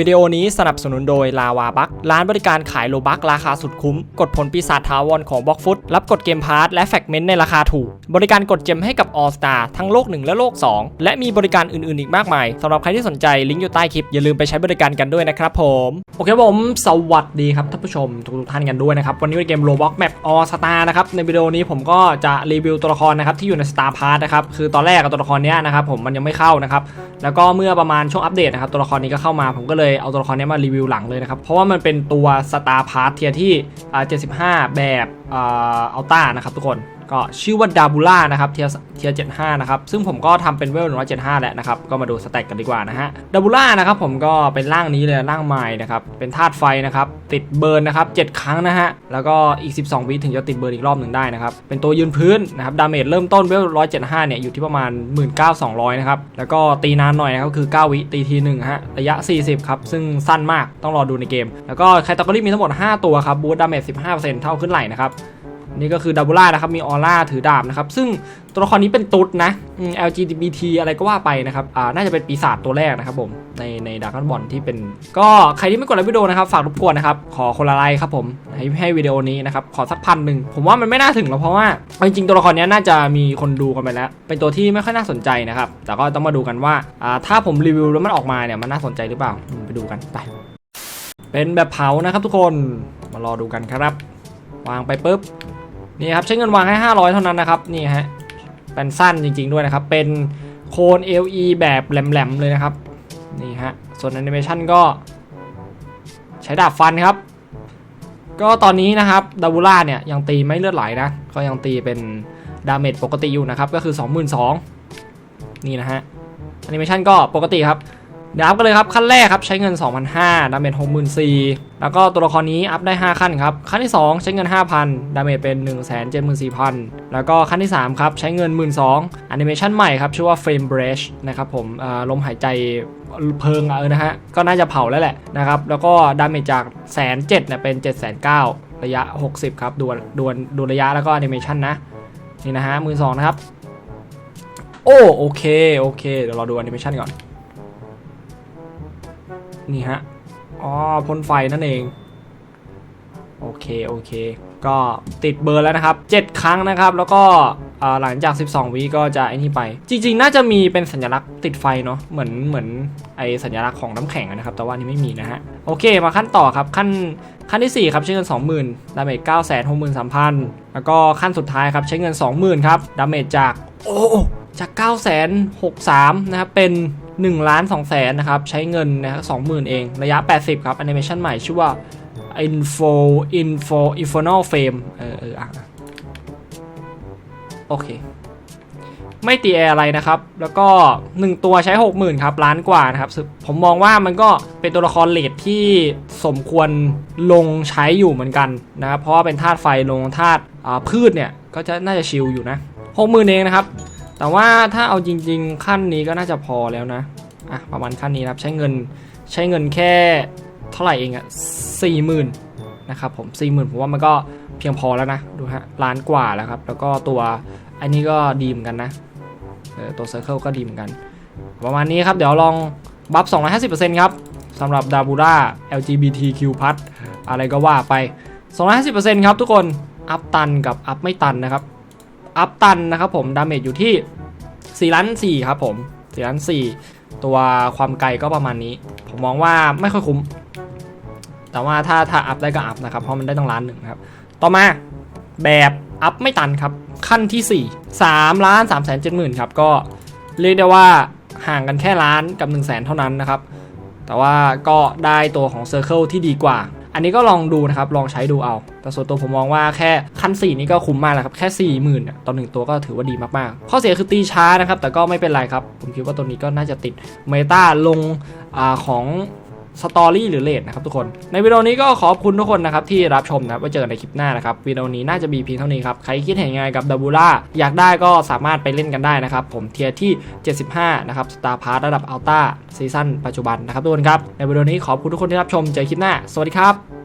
วิดีโอนี้สนับสนุนโดยลาวาบักร้านบริการขายโลบักราคาสุดคุ้ม กดผลปีศาจทาวรของบล็อกฟุตรับกดเกมพาร์ทและแฟกเมนต์ในราคาถูก บริการกดเจมให้กับ All Star ทั้งโลก 1 และโลก 2 และมีบริการอื่นๆอีกมากมายสำหรับใครที่สนใจลิงก์อยู่ใต้คลิป อย่าลืมไปใช้บริการกันด้วยนะครับผม โอเคผมสวัสดีครับท่านผู้ชมทุกๆท่านกันด้วยนะครับวันนี้เป็นเกม Roblox Map All Star นะครับในวิดีโอนี้ผมก็จะรีวิวตัวละครนะครับที่อยู่ใน Star Pass นะครับคือตอนแรกตัวละครนี้นะครับผมมันยังไม่เข้านะครับแล้วก็เมื่อประมาณช่วงอัปเดตนะครับตัวละครนี้ก็เข้ามาผมก็เลยเอาตัวละครนี้มารีวิวหลังเลยนะครับ เพราะว่ามันเป็นตัวสตาร์พาร์ทเทียที่ 75 แบบอ่าอัลต้านะครับทุกคนก็ชื่อว่าดาบูล่านะครับเทียเทีย75นะครับซึ่งผมก็ทำเป็นเวล175แล้วนะครับก็มาดูสแต็กกันดีกว่านะฮะดาบูล่านะครับผมก็เป็นร่างนี้เลยร่างใหม่นะครับเป็นธาตุไฟนะครับติดเบิร์นนะครับ7ครั้งนะฮะแล้วก็อีก 12 วิถึงจะติดเบิร์นอีกรอบหนึ่งได้นะครับเป็นตัวยืนพื้นนะครับดาเมจเริ่มต้นเวล175เนี่ยอยู่ที่ประมาณ 19,200นะครับแล้วก็ตีนานหน่อยนะครับคือ 9 วิตีทีหนึ่งฮะระยะ 40ครับซึ่งสั้นมากต้องรอดูในเกม แล้วก็ไคตากรีมีทั้งหมด 5 ตัวครับบูสต์ดาเมจ15%เท่าขึ้นไหลนะครับ นี่ก็คือดับบิล่านะครับ มีออร่าถือดาบนะครับ ซึ่งตัวละครนี้เป็นตุ๊ดนะ LGBT อะไรก็ว่าไปนะครับ อ่า น่าจะเป็นปีศาจตัวแรกนะครับผม ในในดาร์กบอลที่เป็น ก็ใครที่ไม่กดไลค์วิดีโอนะครับ ฝากรบกวนนะครับ ขอคนละไลค์ครับผม ให้ให้วิดีโอนี้นะครับ ขอสักพันหนึ่ง ผมว่ามันไม่น่าถึงหรอกเพราะว่าจริงๆตัวละครนี้น่าจะมีคนดูกันไปแล้ว เป็นตัวที่ไม่ค่อยน่าสนใจนะครับ แต่ก็ต้องมาดูกันว่า อ่า ถ้าผมรีวิวแล้วมันออกมาเนี่ย มันน่าสนใจหรือเปล่ามไปดูกัน ไป เป็นแบบเผานะครับทุกคน มารอดูกันครับ วางไปปุ๊บ นี่ครับใช้เงินวางแค่500 เท่านั้นนะครับนี่ฮะเป็นสั้นจริง ๆด้วยนะครับ เป็นโคน LE แบบแหลมๆเลยนะครับนี่ฮะส่วนแอนิเมชันก็ใช้ดาบฟันครับ ก็ตอนนี้นะครับดาบูล่าเนี่ยยังตีไม่เลือดไหลนะก็ยังตีเป็นดาเมจปกติอยู่นะครับก็คือ 22,000นี่นะฮะแอนิเมชันก็ปกติครับ เดี๋ยวอัพกันเลยครับขั้นแรกครับใช้เงิน 2,500ดาเมจ64,000 แล้วก็ตัวละครนี้อัพได้ 5 ขั้นครับขั้นที่ 2 ใช้เงิน 5,000 ดาเมจเป็น 174,000 แล้วก็ขั้นที่3ครับใช้เงิน 12,000แอนิเมชันใหม่ครับชื่อว่า Flame Breath นะครับผมลมหายใจเพลิงอะเออนะฮะก็น่าจะเผาแล้วแหละนะครับแล้วก็ดาเมจจากแสนเจ็ดเนี่ยเป็น7 9 0 0ระยะ 60 ครับดวลดวลดวลระยะแล้วก็แอนิเมชันนะนี่นะฮะมือสองนะครับ โอ้โอเค โอเค เดี๋ยวเราดูแอนิเมชันก่อน นี่ฮะ อ๋อพ่นไฟนั่นเอง โอเค โอเค ก็ติดเบอร์แล้วนะครับ 7 ครั้งนะครับ แล้วก็หลังจาก 12 วิก็จะไอ้นี่ไป จริง ๆ น่าจะมีเป็นสัญลักษณ์ติดไฟเนาะ เหมือน เหมือนไอสัญลักษณ์ของน้ำแข็งนะครับ แต่ว่านนี้ไม่มีนะฮะ โอเค มาขั้นต่อครับ ขั้น ขั้นที่ 4 ครับ ใช้เงิน 20,000 ดาเมจ9 6 3 0 0 0 แล้วก็ขั้นสุดท้ายครับ ใช้เงิน 20,000 ครับ ดาเมจจาก โอ้ จาก 9 6 3 นะครับ เป็น 1ล้าน2แสนนะครับ ใช้เงินนะครับ20,000เอง ระยะ 80 ครับแอนิเมชันใหม่ชื่อว่า info info infernal frame เออเอออะโอเค ไม่ตีแอร์อะไรนะครับ แล้วก็ 1 ตัวใช้ 60,000ครับ ล้านกว่านะครับ ผมมองว่ามันก็เป็นตัวละครเลดที่สมควรลงใช้อยู่เหมือนกันนะครับ เพราะว่าเป็นธาตุไฟลงธาตุพืชเนี่ย ก็จะน่าจะชิลอยู่นะ 60,000 เองนะครับ แต่ว่าถ้าเอาจริง ๆ ขั้นนี้ก็น่าจะพอแล้วนะอะประมาณขั้นนี้นะครับใช้เงินใช้เงินแค่เท่าไหร่เองอะสี่หมื่นนะครับผมสี่หมื่นผมว่ามันก็เพียงพอแล้วนะดูฮะล้านกว่าแล้วครับ แล้วก็ตัวอันนี้ก็ดีเหมือนกันนะตัวเซอร์เคิลก็ดีเหมือนกัน ประมาณนี้ครับเดี๋ยวลองบัฟ 250%ครับสำหรับดาบูรา LGBTQ+ อะไรก็ว่าไป 250%ครับทุกคน อัพตันกับอัพไม่ตันนะครับ อัพตันนะครับผมดาเมจอยู่ที่4ล้าน4ครับผม4ล้าน4ตัวความไกลก็ประมาณนี้ ผมมองว่าไม่ค่อยคุ้ม แต่ว่าถ้าถ้าอัพได้ก็อัพนะครับ เพราะมันได้ต้องล้านหนึ่งครับ ต่อมาแบบอัพไม่ตันครับ ขั้นที่4 3ล้าน3แสน7หมื่นครับก็เรียกได้ว่าห่างกันแค่ล้านกับ1นึ่งแสนเท่านั้นนะครับ แต่ว่าก็ได้ตัวของ Circle ที่ดีกว่า อันนี้ก็ลองดูนะครับ ลองใช้ดูเอา แต่ส่วนตัวผมมองว่าแค่ขั้น4นี้ก็คุ้มมากแล้วครับ แค่4ี่หมื่นต่อหนึ่งตัวก็ถือว่าดีมากๆ ข้อเสียคือตีช้านะครับ แต่ก็ไม่เป็นไรครับ ผมคิดว่าตัวนี้ก็น่าจะติดเมตาลงอของ สตอรี่หรือเลดนะครับทุกคน ในวิดีโอนี้ก็ขอบคุณทุกคนนะครับที่รับชมนะครับไว้เจอกันในคลิปหน้านะครับวิดีโอนี้น่าจะมีเพียงเท่านี้ครับ ใครคิดเห็นยังไงกับดับบูล่าอยากได้ก็สามารถไปเล่นกันได้นะครับ ผมเทียร์ที่ 75 นะครับสตาร์พาร์ระดับอัลต้าซีซั่นปัจจุบันนะครับทุกคนครับในวิดีโอนี้ขอบคุณทุกคนที่รับชมเจอคลิปหน้า สวัสดีครับ